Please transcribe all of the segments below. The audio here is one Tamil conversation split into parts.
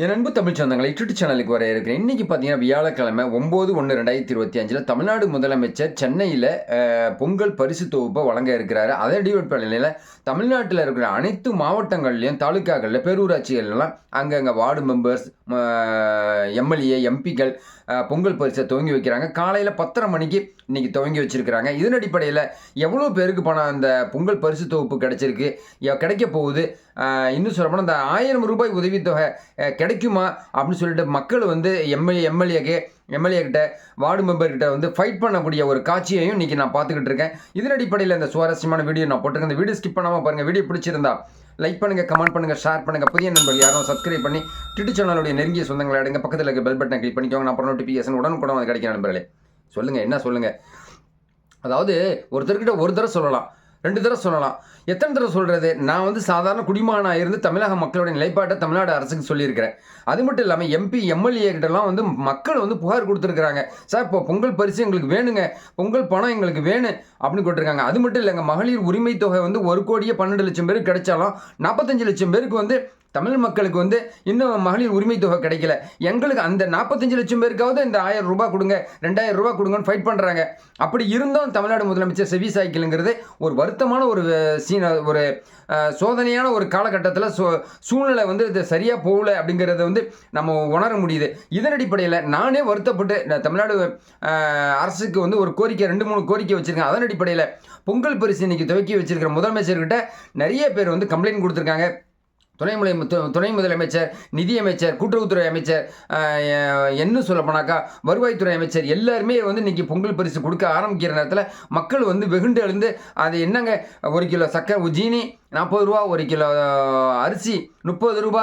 என் அன்பு தமிழ் சொந்தங்களை யூடியூப் சேனலுக்கு வர இருக்கிறேன். இன்றைக்கி பார்த்தீங்கன்னா வியாழக்கிழமை ஒம்பது ஒன்று ரெண்டாயிரத்தி இருபத்தி அஞ்சில் தமிழ்நாடு முதலமைச்சர் சென்னையில் பொங்கல் பரிசு தொகுப்பை வழங்க இருக்கிறாரு. அதே அடிப்படையில் தமிழ்நாட்டில் இருக்கிற அனைத்து மாவட்டங்கள்லையும் தாலுக்காக்களில் பேரூராட்சிகள்லாம் அங்கங்கே வார்டு மெம்பர்ஸ் எம்எல்ஏ எம்பிக்கள் பொங்கல் பரிசை துவங்கி வைக்கிறாங்க. காலையில் பத்தரை மணிக்கு இன்றைக்கி துவங்கி வச்சுருக்கிறாங்க. இதன் அடிப்படையில் எவ்வளோ பேருக்கு பணம் அந்த பொங்கல் பரிசு தொகுப்பு கிடச்சிருக்கு? கிடைக்க போகுது. இன்னும் சொல்லப்போனால் இந்த ஆயிரம் ரூபாய் உதவித்தொகை கிடைக்குமா அப்படின்னு சொல்லிட்டு மக்கள் வந்து எம்எல்ஏ எம்எல்ஏக்கு எம்எல்ஏ கிட்ட வார்டு மெம்பர்கிட்ட வந்து ஃபைட் பண்ணக்கூடிய ஒரு காட்சியையும் இன்றைக்கி நான் பார்த்துக்கிட்டு இருக்கேன். இதன் அடிப்படையில் இந்த சுவாரஸ்யமான வீடியோ நான் போட்டிருக்கேன். இந்த வீடியோ ஸ்கிப் பண்ணாமல் பாருங்கள் வீடியோ பிடிச்சிருந்தா லைக் பண்ணுங்கள் கமெண்ட் பண்ணுங்கள் ஷேர் பண்ணுங்கள் புதிய நண்பர் யாரும் சப்ஸ்கிரைப் பண்ணி ட்விட்டர் சேனலுடைய நெருங்கிய சொந்தங்களை அடுங்க. பக்கத்தில் இருக்க பெல் பட்டனை கிளிக் பண்ணிக்கோங்க. நான் அப்புறம் நோட்டிஃபிகேஷன் உடனுக்குடன் வந்து கிடைக்கும் நண்பர்களே. சொல்லுங்கள் என்ன சொல்லுங்கள் அதாவது ஒருத்தர்கிட்ட ஒரு தடவை சொல்லலாம். ரெண்டு தடவை சொல்லலாம். எத்தனை தடவை சொல்கிறது நான் வந்து சாதாரண குடிமானாக இருந்து தமிழக மக்களுடைய நிலைப்பாட்டை தமிழ்நாடு அரசுக்கு சொல்லியிருக்கிறேன். அது மட்டும் இல்லாமல் எம்பி எம்எல்ஏ கிட்டலாம் வந்து மக்கள் வந்து புகார் கொடுத்துருக்குறாங்க. சார் இப்போ பொங்கல் பரிசு எங்களுக்கு வேணுங்க. பொங்கல் பணம் எங்களுக்கு வேணும் அப்படின்னு கொடுத்துருக்காங்க. அது மட்டும் இல்லைங்க மகளிர் உரிமை தொகை வந்து ஒரு கோடியே பன்னெண்டு லட்சம் பேருக்கு கிடைச்சாலும் நாற்பத்தஞ்சு லட்சம் பேருக்கு வந்து தமிழ் மக்களுக்கு வந்து இன்னும் மகளிர் உரிமை தொகை கிடைக்கல. எங்களுக்கு அந்த நாற்பத்தஞ்சு லட்சம் பேருக்காவது இந்த ஆயிரம் ரூபாய் கொடுங்க ரெண்டாயிரம் ரூபாய் கொடுங்கன்னு ஃபைட் பண்ணுறாங்க அப்படி இருந்தும் தமிழ்நாடு முதலமைச்சர் செவி சாய்க்கலுங்கிறது ஒரு வருத்தமான ஒரு சீன ஒரு சோதனையான ஒரு காலகட்டத்தில் சூ சூழ்நிலை வந்து இது சரியாக போகல அப்படிங்கிறத வந்து நம்ம உணர முடியுது. இதன் அடிப்படையில் நானே வருத்தப்பட்டு தமிழ்நாடு அரசுக்கு வந்து ஒரு கோரிக்கை ரெண்டு மூணு கோரிக்கை வச்சுருக்கேன். அதன் அடிப்படையில் பொங்கல் பரிசு இன்னைக்கு துவக்கி வச்சிருக்கிற முதலமைச்சர்கிட்ட நிறைய பேர் வந்து கம்ப்ளைண்ட் கொடுத்துருக்காங்க. துணை முலை துணை முதலமைச்சர் நிதியமைச்சர் கூட்டுறவுத்துறை அமைச்சர் என்ன சொல்லப்போனாக்கா வருவாய்த்துறை அமைச்சர் எல்லாருமே வந்து இன்றைக்கி பொங்கல் பரிசு கொடுக்க ஆரம்பிக்கிற நேரத்தில் மக்கள் வந்து வெகுண்டு எழுந்து அது என்னங்க ஒரு கிலோ சக்கரை ஜீனி நாற்பது ரூபா ஒரு கிலோ அரிசி முப்பது ரூபா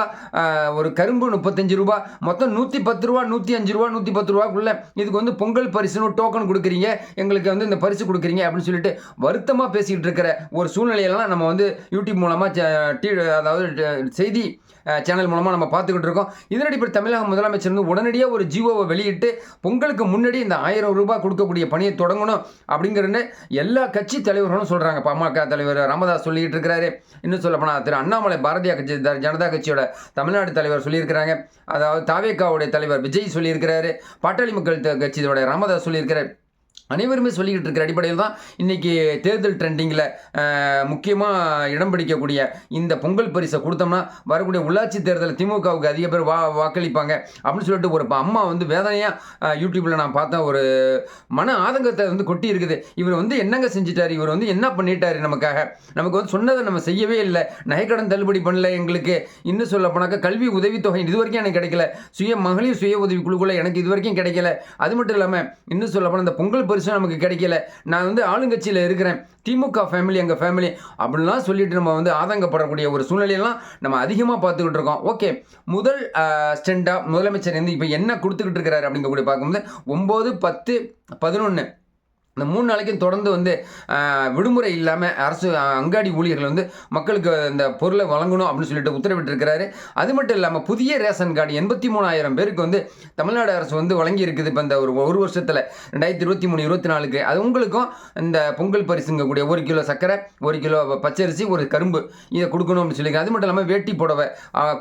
ஒரு கரும்பு முப்பத்தஞ்சு ரூபா மொத்தம் நூற்றி பத்து ரூபா நூற்றி அஞ்சு ரூபா நூற்றி பத்து ரூபாக்குள்ளே இதுக்கு வந்து பொங்கல் பரிசுன்னு டோக்கன் கொடுக்குறீங்க. எங்களுக்கு வந்து இந்த பரிசு கொடுக்குறீங்க அப்படின்னு சொல்லிட்டு வருத்தமாக பேசிக்கிட்டு இருக்கிற ஒரு சூழ்நிலையெல்லாம் நம்ம வந்து யூடியூப் மூலமாக டி அதாவது செய்தி சேனல் மூலமாக நம்ம பார்த்துக்கிட்டு இருக்கோம். இதனடிப்படை தமிழக முதலமைச்சர் வந்து உடனடியாக ஒரு ஜியோவை வெளியிட்டு பொங்கலுக்கு முன்னாடி இந்த ஆயிரம் ரூபாய் கொடுக்கக்கூடிய பணியை தொடங்கணும் அப்படிங்கிறன்னு எல்லா கட்சி தலைவர்களும் சொல்கிறாங்க பாமக தலைவர் ராமதாஸ் சொல்லிக்கிட்டு இருக்கிறாரு. இன்னும் சொல்ல போனால் திரு அண்ணாமலை பாரதிய கட்சி ஜனதா கட்சியோட தமிழ்நாடு தலைவர் சொல்லியிருக்கிறாங்க. அதாவது தாவேக்காவுடைய தலைவர் விஜய் சொல்லியிருக்கிறாரு. பாட்டாளி மக்கள் கட்சியோட ரமதா சொல்லியிருக்கிறார். அனைவருமே சொல்லிக்கிட்டு இருக்கிற அடிப்படையில் தான் இன்றைக்கி தேர்தல் ட்ரெண்டிங்கில் முக்கியமாக இடம் பிடிக்கக்கூடிய இந்த பொங்கல் பரிசை கொடுத்தோம்னா வரக்கூடிய உள்ளாட்சி தேர்தலில் திமுகவுக்கு அதிக பேர் வா வாக்களிப்பாங்க. அப்படின்னு சொல்லிட்டு ஒரு அம்மா வந்து வேதனையாக யூடியூப்பில் நான் பார்த்தேன். ஒரு மன ஆதங்கத்தை வந்து கொட்டி இருக்குது. இவர் வந்து என்னங்க செஞ்சிட்டார்? இவர் வந்து என்ன பண்ணிட்டாரு நமக்காக? நமக்கு வந்து சொன்னதை நம்ம செய்யவே இல்லை. நகைக்கடன் தள்ளுபடி பண்ணல எங்களுக்கு. இன்னும் சொல்ல போனாக்கா கல்வி உதவித்தொகை இது வரைக்கும் எனக்கு கிடைக்கல. சுய மகளிர் சுய உதவி குழுக்குள்ள எனக்கு இது வரைக்கும் கிடைக்கல. அது மட்டும் இல்லாமல் இன்னும் சொல்ல போனால் இந்த பொங்கல் பரிசு பரிசும் நமக்கு கிடைக்கல. நான் வந்து ஆளுங்கட்சியில் இருக்கிறேன். திமுக ஃபேமிலி எங்கள் ஃபேமிலி அப்படின்லாம் சொல்லிட்டு நம்ம வந்து ஆதங்கப்படக்கூடிய ஒரு சூழ்நிலையெல்லாம் நம்ம அதிகமாக பார்த்துக்கிட்டு இருக்கோம். ஓகே முதல் ஸ்டெண்டாக முதலமைச்சர் வந்து இப்போ என்ன கொடுத்துக்கிட்டு இருக்கிறாரு அப்படிங்கக்கூடிய பார்க்கும்போது ஒம்பது பத்து பதினொன்று இந்த மூணு நாளைக்கும் தொடர்ந்து வந்து விடுமுறை இல்லாமல் அரசு அங்காடி ஊழியர்கள் வந்து மக்களுக்கு இந்த பொருளை வழங்கணும் அப்படின்னு சொல்லிட்டு உத்தரவிட்டிருக்கிறாரு. அது மட்டும் இல்லாமல் புதிய ரேஷன் கார்டு எண்பத்தி மூணாயிரம் பேருக்கு வந்து தமிழ்நாடு அரசு வந்து வழங்கி இருக்குது இப்போ இந்த ஒரு ஒரு வருஷத்தில் ரெண்டாயிரத்தி இருபத்தி மூணு இருபத்தி நாலுக்கு. அது உங்களுக்கும் இந்த பொங்கல் பரிசுங்கக்கூடிய ஒரு கிலோ சர்க்கரை ஒரு கிலோ பச்சரிசி ஒரு கரும்பு இதை கொடுக்கணும் அப்படின்னு சொல்லியிருக்காங்க. அது மட்டும் இல்லாமல் வேட்டி புடவை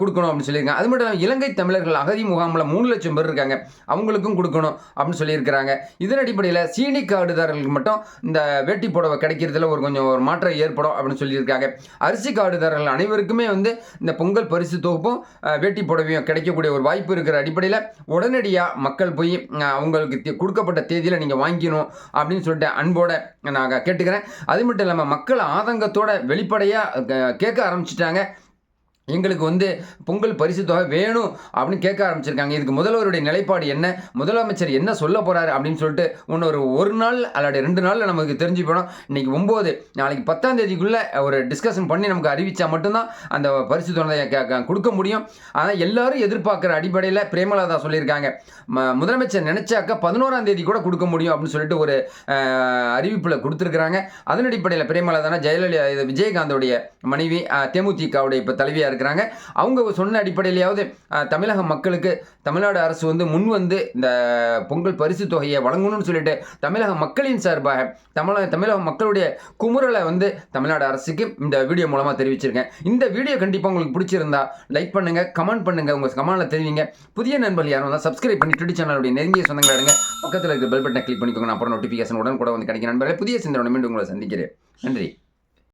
கொடுக்கணும் அப்படின்னு சொல்லியிருக்காங்க. அது மட்டும் இல்லாமல் இலங்கை தமிழர்கள் அகதி முகாமில் மூணு லட்சம் பேர் இருக்காங்க. அவங்களுக்கும் கொடுக்கணும் அப்படின்னு சொல்லியிருக்கிறாங்க. இதன் அடிப்படையில் சீனி கார்டுதாரர்களுக்கு மட்டும் இந்த வேட்டி புடவை கிடைக்கிறதுல ஒரு கொஞ்சம் ஒரு மாற்றம் ஏற்படும் அப்படின்னு சொல்லியிருக்காங்க. அரிசி கார்டுதாரர்கள் அனைவருக்குமே வந்து இந்த பொங்கல் பரிசு தொகுப்பும் வேட்டி புடவையும் கிடைக்கக்கூடிய ஒரு வாய்ப்பு இருக்கிற அடிப்படையில் உடனடியாக மக்கள் போய் அவங்களுக்கு தே- கொடுக்கப்பட்ட தேதியில் நீங்கள் வாங்கிக்கணும் அப்படின்னு சொல்லிட்டு அன்போட நான் கேட்டுக்கிறேன். அது மட்டும் இல்லாமல் மக்கள் ஆதங்கத்தோட வெளிப்படையாக கேட்க ஆரம்பிச்சிட்டாங்க. எங்களுக்கு வந்து பொங்கல் பரிசு தொகை வேணும் அப்படின்னு கேட்க ஆரம்பிச்சிருக்காங்க. இதுக்கு முதல்வருடைய நிலைப்பாடு என்ன? முதலமைச்சர் என்ன சொல்ல போகிறாரு அப்படின்னு சொல்லிட்டு இன்னொரு ஒரு நாள் அல்லது ரெண்டு நாளில் நமக்கு தெரிஞ்சு போனோம். இன்றைக்கி ஒம்பது நாளைக்கு பத்தாம் தேதிக்குள்ளே ஒரு டிஸ்கஷன் பண்ணி நமக்கு அறிவித்தா மட்டும்தான் அந்த பரிசு தொகையை கொடுக்க முடியும். ஆனால் எல்லாரும் எதிர்பார்க்குற அடிப்படையில் பிரேமலதா சொல்லியிருக்காங்க. ம- முதலமைச்சர் நினச்சாக்க பதினோராம் தேதி கூட கொடுக்க முடியும் அப்படின்னு சொல்லிட்டு ஒரு அறிவிப்பில் கொடுத்துருக்குறாங்க. அதன் அடிப்படையில் பிரேமலதானா ஜெயலலிதா விஜயகாந்தோடைய மனைவி தேமுதிகவுடைய இப்போ தலைவியாக இருக்கிறாங்க. அவங்க சொன்ன அடிப்படையிலையாவது தமிழக மக்களுக்கு தமிழ்நாடு அரசு வந்து முன் வந்து இந்த பொங்கல் பரிசு தொகையை வழங்கணும்னு சொல்லிட்டு தமிழக மக்களின் சார்பாக தமிழக தமிழக மக்களுடைய குமுறலை வந்து தமிழ்நாடு அரசுக்கு இந்த வீடியோ மூலமாக தெரிவிச்சிருக்கேன். இந்த வீடியோ கண்டிப்பாக உங்களுக்கு பிடிச்சிருந்தா லைக் பண்ணுங்க கமெண்ட் பண்ணுங்க உங்கள் கமெண்ட்ல தெரிவிங்க. புதிய நண்பர்கள் யாரும் தான் சப்ஸ்கிரைப் பண்ணி ட்விட்டர் சேனலுடைய நெருங்கிய சொந்தங்களை எடுங்க பக்கத்தில் இருக்க பெல் பட்டனை கிளிக் பண்ணிக்கோங்க. நான் அப்புறம் நோட்டிஃபிகேஷன் உடன் கூட வந்து கிடைக்கும் நண்பர்களே புதிய சிந்தனை மீண்டும் உங்களை சந்திக்கிறேன். நன்றி.